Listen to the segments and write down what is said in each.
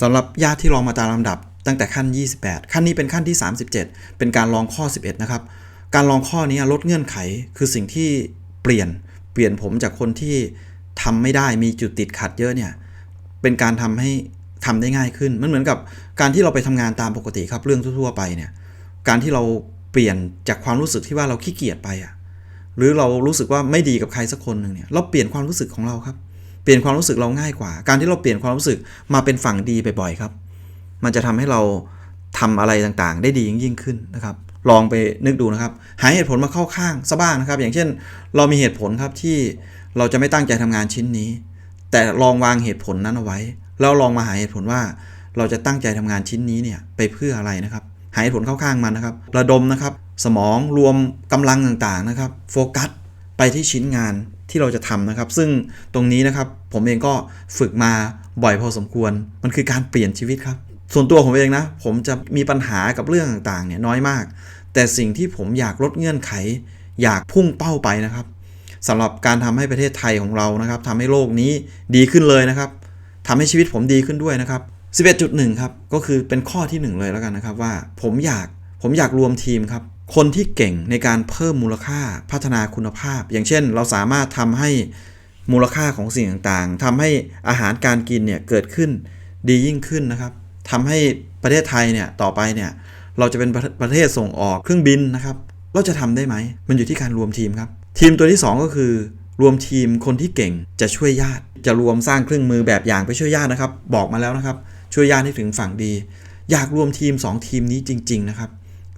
สำหรับญาติที่ลองมาตามลำดับ ตั้งแต่ขั้น 28 ขั้นนี้เป็นขั้นที่ 37 เป็นการลองข้อ 11 นะครับ การลองข้อนี้ลดเงื่อนไขคือสิ่งที่เปลี่ยนเปลี่ยนผมจากคนที่ทำไม่ได้มีจุดติดขัดเยอะเนี่ยเป็นการทำให้ทำได้ง่ายขึ้น มันเหมือนกับการที่เราไปทำงานตามปกติครับเรื่องทั่วๆไปเนี่ยการที่เราเปลี่ยนจากความรู้สึกที่ว่าเราขี้เกียจไปอะหรือเรารู้สึกว่าไม่ดีกับใครสักคนหนึ่งเนี่ยเราเปลี่ยนความรู้สึกของเราครับ เปลี่ยนความรู้สึกเราง่ายกว่า การที่เราเปลี่ยนความรู้สึกมาเป็นฝั่งดีบ่อยๆครับ มันจะทำให้เราทำอะไรต่างๆ ได้ดียิ่งขึ้นนะครับ ลองไปนึกดูนะครับ หาเหตุผลมาเข้าข้างซะบ้างนะครับ อย่างเช่น เรามีเหตุผลครับที่เราจะไม่ตั้งใจทำงานชิ้นนี้ แต่ลองวางเหตุผลนั้นเอาไว้ แล้วลองมาหาเหตุผลว่า เราจะตั้งใจทำงานชิ้นนี้เนี่ยไปเพื่ออะไรนะครับ หาเหตุผลเข้าข้างมันนะครับ ระดมนะครับ สมองรวมกำลังต่างๆนะครับ โฟกัสไปที่ชิ้นงาน ที่เราจะทำนะครับ ซึ่งตรงนี้นะครับผมเองก็ฝึกมาบ่อยพอสมควร มันคือการเปลี่ยนชีวิตครับ ส่วนตัวผมเองนะ ผมจะมีปัญหากับเรื่องต่างๆเนี่ยน้อยมาก แต่สิ่งที่ผมอยากลดเงื่อนไข อยากพุ่งเป้าไปนะครับสำหรับการทำให้ประเทศไทยของเรานะครับทำให้โลกนี้ดีขึ้นเลยนะครับทำให้ชีวิตผมดีขึ้นด้วยนะครับ 11.1 ครับ ก็คือเป็นข้อที่ 1 เลยแล้วกันนะครับว่าผมอยากผมอยากรวมทีมครับ คนที่เก่งในการเพิ่มมูลค่าพัฒนาคุณภาพ อย่างเช่น เราสามารถทำให้มูลค่าของสิ่งต่างๆทำให้อาหารการกินเนี่ยเกิดขึ้นดียิ่งขึ้นนะครับทำให้ประเทศไทยเนี่ยต่อไปเนี่ยเราจะเป็นประประเทศส่งออกเครื่องบินนะครับเราจะทำได้ไหม มันอยู่ที่การรวมทีมครับ ทีมตัวที่ 2 ก็คือ รวมทีมคนที่เก่งจะช่วยญาติ จะรวมสร้างเครื่องมือแบบอย่างไปช่วยญาตินะครับ บอกมาแล้วนะครับ ช่วยญาติให้ถึงฝั่งดี อยากรวมทีม 2 ทีมนี้จริง ๆ นะครับ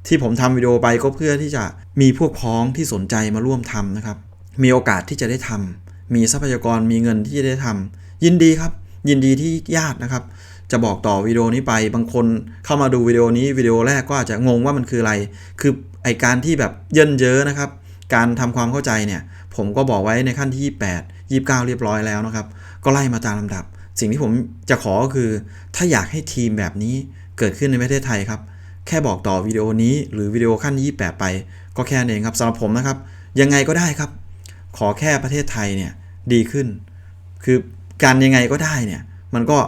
ที่ผมทำวิดีโอไปก็เพื่อที่จะมีพวกพ้องที่สนใจมาร่วมทำนะครับ มีโอกาสที่จะได้ทำมีทรัพยากรมีเงินที่จะได้ทำยินดีครับ ยินดีที่ญาตินะครับ จะบอกต่อวิดีโอนี้ไป บางคนเข้ามาดูวิดีโอนี้วิดีโอแรกก็อาจจะงงว่ามันคืออะไร คือไอการที่แบบเยินเยอะนะครับ การทำความเข้าใจเนี่ย ผมก็บอกไว้ในขั้นที่ 28 29 เรียบร้อยแล้วนะครับ ก็ไล่มาตามลำดับ สิ่งที่ผมจะขอก็คือ ถ้าอยากให้ทีมแบบนี้เกิดขึ้นในประเทศไทยครับ แค่บอกต่อวิดีโอนี้หรือวิดีโอขั้น 28 ไป ก็แค่นั้นเองครับสำหรับผมนะครับ ยังไงก็ได้ครับ ขอแค่ประเทศไทยเนี่ยดีขึ้น คือการยังไงก็ได้เนี่ยมันก็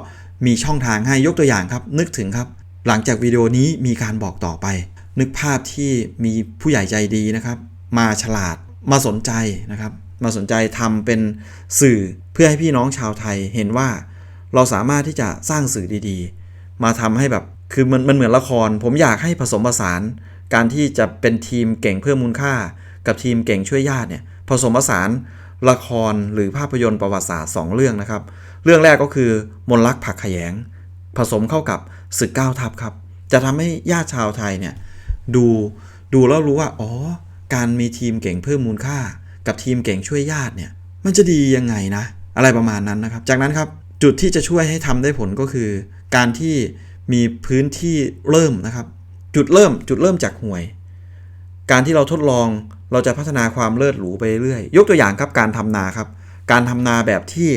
มีช่องทางให้ยกตัวอย่างครับ นึกถึงครับ หลังจากวิดีโอนี้มีการบอกต่อไป นึกภาพที่มีผู้ใหญ่ใจดีนะครับ มาฉลาดมาสนใจนะครับ มาสนใจทำเป็นสื่อเพื่อให้พี่น้องชาวไทยเห็นว่า เราสามารถที่จะสร้างสื่อดีๆ มาทำให้แบบ คือมันมันเหมือนละคร ผมอยากให้ผสมผสาน การที่จะเป็นทีมเก่งเพิ่มมูลค่า กับทีมเก่งช่วยญาติเนี่ยผสมผสานละครหรือภาพยนตร์ประวัติศาสตร์ 2 เรื่องนะครับ เรื่องแรกก็คือมนลักผักขยง ผสมเข้ากับศึกเก้าทัพครับ จะทำให้ญาติชาวไทยเนี่ยดูดูแล้วรู้ว่าอ๋อการมีทีมเก่งเพิ่มมูลค่า กับทีมเก่งช่วยญาติเนี่ยมันจะดียังไงนะ อะไรประมาณนั้นนะครับ จากนั้นครับจุดที่จะช่วยให้ทำได้ผลก็คือ การที่ มีพื้นที่เริ่มนะครับ จุดเริ่มจุดเริ่มจากห่วย การที่เราทดลองเราจะพัฒนาความเลิศหรูไปเรื่อยยกตัวอย่างครับการทำนาครับ การทำนาแบบที่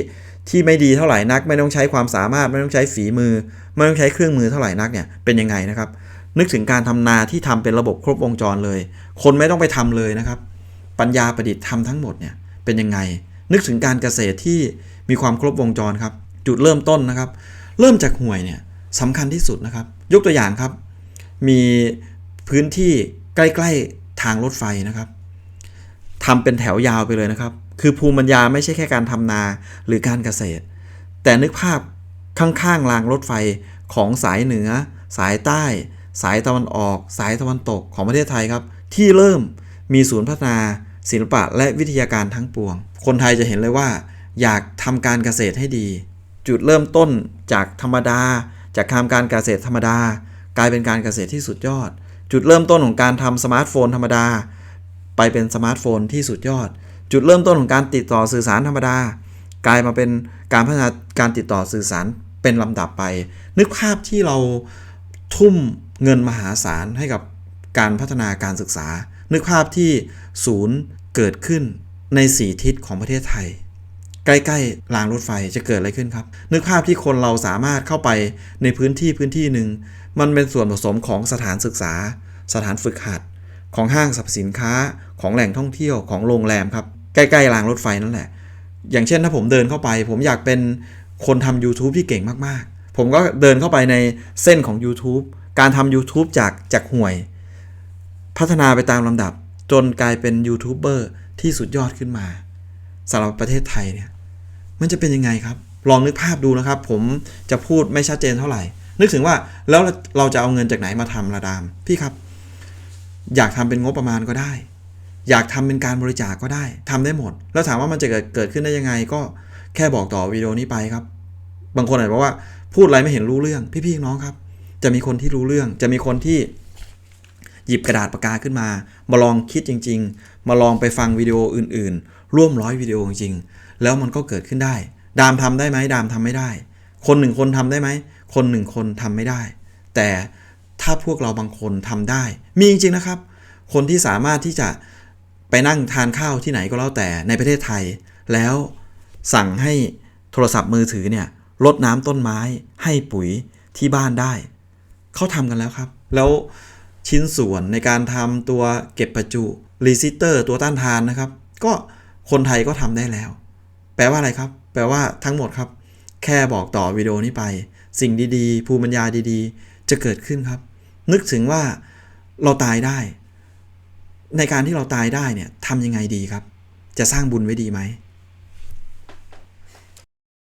ที่ไม่ดีเท่าไหร่นัก ไม่ต้องใช้ความสามารถไม่ต้องใช้ฝีมือ ไม่ต้องใช้เครื่องมือเท่าไหร่นักเนี่ยเป็นยังไงนะครับ นึกถึงการทำนาที่ทำเป็นระบบครบวงจรเลย คนไม่ต้องไปทำเลยนะครับ ปัญญาประดิษฐ์ทำทั้งหมดเนี่ยเป็นยังไง นึกถึงการเกษตรที่มีความครบวงจรครับ จุดเริ่มต้นนะครับ เริ่มจากห่วยเนี่ย สำคัญที่สุดนะครับ ยกตัวอย่างครับ มีพื้นที่ใกล้ๆทางรถไฟนะครับทำเป็นแถวยาวไปเลยนะครับ คือภูมิปัญญาไม่ใช่แค่การทำนาหรือการเกษตร แต่นึกภาพข้างๆรางรถไฟของสายเหนือ สายใต้ สายตะวันออก สายตะวันตกของประเทศไทยครับ ที่เริ่มมีศูนย์พัฒนาศิลปะและวิทยาการทั้งปวง คนไทยจะเห็นเลยว่า อยากทำการเกษตรให้ดี จุดเริ่มต้นจากธรรมดา จากทำการเกษตรธรรมดา กลายเป็นการเกษตรที่สุดยอด จุดเริ่มต้นของการทำสมาร์ทโฟนธรรมดา ไปเป็นสมาร์ทโฟนที่สุดยอด จุดเริ่มต้นของการติดต่อสื่อสารธรรมดา กลายมาเป็นการพัฒนาการติดต่อสื่อสารเป็นลำดับไป นึกภาพที่เราทุ่มเงินมหาศาลให้กับการพัฒนาการศึกษา นึกภาพที่ศูนย์เกิดขึ้นในสีทิศของประเทศไทย ใกล้ๆรางรถไฟจะเกิดอะไรขึ้นครับ นึกภาพที่คนเราสามารถเข้าไปในพื้นที่พื้นที่หนึ่ง มันเป็นส่วนผสมของสถานศึกษา สถานฝึกหัด ของห้างสรรพสินค้าของแหล่งท่องเที่ยวของโรงแรมครับ ใกล้ๆรางรถไฟนั่นแหละ อย่างเช่นถ้าผมเดินเข้าไป ผมอยากเป็นคนทำ YouTube ที่เก่งมากๆ ผมก็เดินเข้าไปในเส้นของ YouTube การทำ YouTube จากจากห่วย พัฒนาไปตามลำดับ จนกลายเป็นยูทูบเบอร์ที่สุดยอดขึ้นมาสำหรับประเทศไทยเนี่ย มันจะเป็นยังไงครับ ลองนึกภาพดูนะครับ ผมจะพูดไม่ชัดเจนเท่าไหร่ นึกถึงว่าแล้วเราจะเอาเงินจากไหนมาทำระดาม พี่ครับ อยากทำเป็นงบประมาณก็ได้ อยากทำเป็นการบริจาคก็ได้ทำได้หมด แล้วถามว่ามันจะเกิดเกิดขึ้นได้ยังไง ก็แค่บอกต่อวิดีโอนี้ไปครับ บางคนอาจจะบอกว่าพูดอะไรไม่เห็นรู้เรื่อง พี่ๆน้องครับ จะมีคนที่รู้เรื่อง จะมีคนที่หยิบกระดาษปากกาขึ้นมา มาลองคิดจริง ๆ มาลองไปฟังวิดีโออื่น ๆ ร่วมร้อยวิดีโอจริง แล้วมันก็เกิดขึ้นได้ ดามทำได้ไหมดามทำไม่ได้ คนหนึ่งคนทำได้ไหม คนหนึ่งคนทำไม่ได้ แต่ถ้าพวกเราบางคนทำได้ มีจริงๆนะครับ คนที่สามารถที่จะไปนั่งทานข้าวที่ไหนก็แล้วแต่ในประเทศไทย แล้วสั่งให้โทรศัพท์มือถือเนี่ยรดน้ำต้นไม้ให้ปุ๋ยที่บ้านได้ เขาทำกันแล้วครับ แล้วชิ้นส่วนในการทำตัวเก็บประจุรีซิเตอร์ตัวต้านทานนะครับ ก็คนไทยก็ทำได้แล้ว ลว่าอะไรครับ แปลว่าทั้งหมดครับ แค่บอกต่อวิดีโอนี้ไป สิ่งดีๆ ภูมิปัญญาดีๆ จะเกิดขึ้นครับ นึกถึงว่าเราตายได้ ในการที่เราตายได้เนี่ยทำยังไงดีครับ จะสร้างบุญไว้ดีไหม